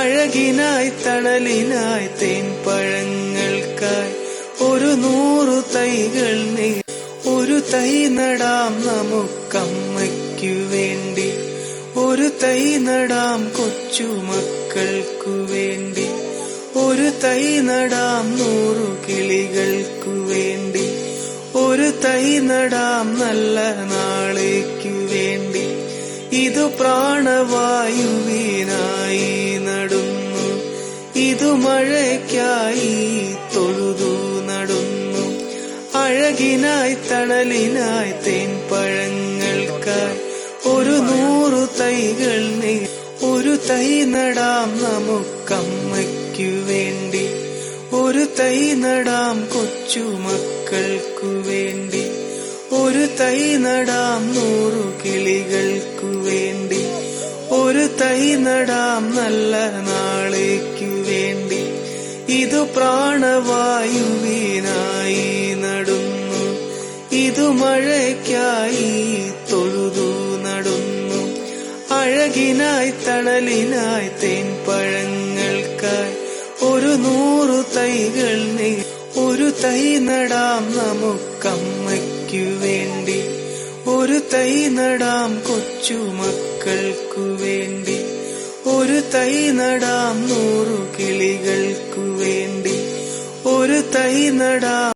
അഴകിനായി തണലിനായി തേൻപഴങ്ങൾക്കായി ഒരു നൂറു തൈകൾ നീ ഒരു തൈ നടാം നമുക്കമ്മയ്ക്കു വേണ്ടി. ഒരു തൈ നടാം കൊച്ചു മക്കൾക്കു വേണ്ടി. ഒരു തൈ നടാം നൂറു കിളികൾക്കു വേണ്ടി. ഒരു തൈ നടാം നല്ല നാളേക്കു വേണ്ടി. ഇതു പ്രാണവായുവിനായി മഴയ്ക്കായി തൊഴുതു നടന്നു. അഴകിനായി തണലിനായി തേൻപഴങ്ങൾക്കായി ഒരു നൂറു തൈകൾ നീ ഒരു തൈ നടാം നമുക്കമ്മയ്ക്കു വേണ്ടി. ഒരു തൈ നടാം കൊച്ചു മക്കൾക്കു വേണ്ടി. ഒരു തൈ നടാം നൂറു കിളികൾക്കു വേണ്ടി. ഒരു തൈ നടാം നല്ല നാളേക്കു വേണ്ടി. ഇതു പ്രാണവായുവിനായി നടുന്നു. ഇതു മഴയ്ക്കായി തൊഴുതു നടുന്നു. അഴകിനായി തണലിനായി തേൻപഴങ്ങൾക്കായി ഒരു നൂറു തൈകൾ നീ ഒരു തൈ നടാം നമുക്കമ്മയ്ക്കു വേണ്ടി. ഒരു തൈ നടാം കൊച്ചുമക്കൾക്കു വേണ്ടി. തൈ നടാം നൂറു കിളികൾക്കു വേണ്ടി. ഒരു തൈ നടാം